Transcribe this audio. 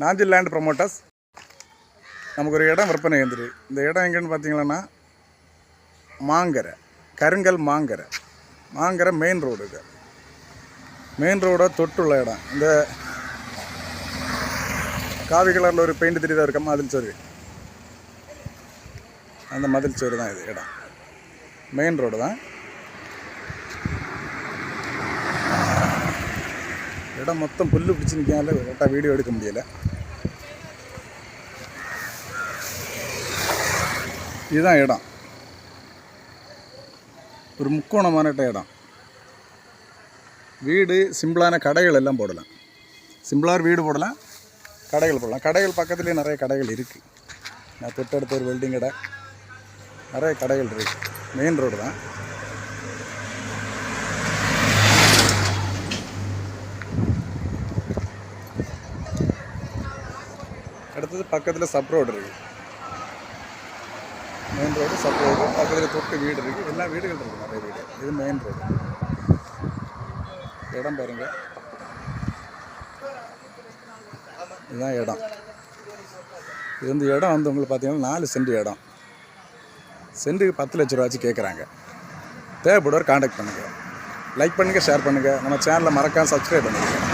Nanjil land promoters நமக்கு ஒரு இடம் விற்பனை வந்துரு. இந்த இடம் எங்கேன்னு பார்த்தீங்கன்னா மாங்கரை. கருங்கல் மாங்கரை. மாங்கரை மெயின் ரோடு இது. மெயின் ரோடை தொட்டுள்ள இடம். இந்த காவி கலரில் ஒரு பெயிண்ட் தெரியுதா இருக்க? மதில் சோறு. அந்த மதில் சோறு தான் இது இடம். மெயின் ரோடு தான். இடம் மொத்தம் புல்லு பிடிச்சி நிற்கால கரெக்டாக வீடியோ எடுக்க முடியலை. இதுதான் இடம். ஒரு முக்கோணமான இடம். வீடு சிம்பிளான கடைகள் எல்லாம் போடலாம். சிம்பிளாக வீடு போடலாம் கடைகள் போடலாம். கடைகள் பக்கத்துலேயே நிறைய கடைகள் இருக்குது நான் தொட்டடுத்த ஒரு வெல்டிங் கடை. நிறைய கடைகள் இருக்குது மெயின் ரோடு தான். அடுத்தது பக்கத்தில் சப் ரோடு இருக்குது மெயின் ரோடு சப் ரோடு பக்கத்தில் தொட்டு வீடு இருக்குது எல்லா வீடுகள் இருக்குது நிறைய வீடு. இது மெயின் ரோடு இடம் பாருங்கள் இதுதான் இடம். இது வந்து இடம் வந்து உங்களுக்கு பார்த்தீங்கன்னா நாலு சென்ட் இடம். சென்ட்டுக்கு பத்து லட்ச ரூபாச்சு கேட்குறாங்க தேவைப்படுவார் காண்டாக்ட் பண்ணுங்கள் லைக் பண்ணுங்கள் ஷேர் பண்ணுங்கள் நம்ம சேனலை மறக்காமல் சப்ஸ்கிரைப் பண்ணுங்கள்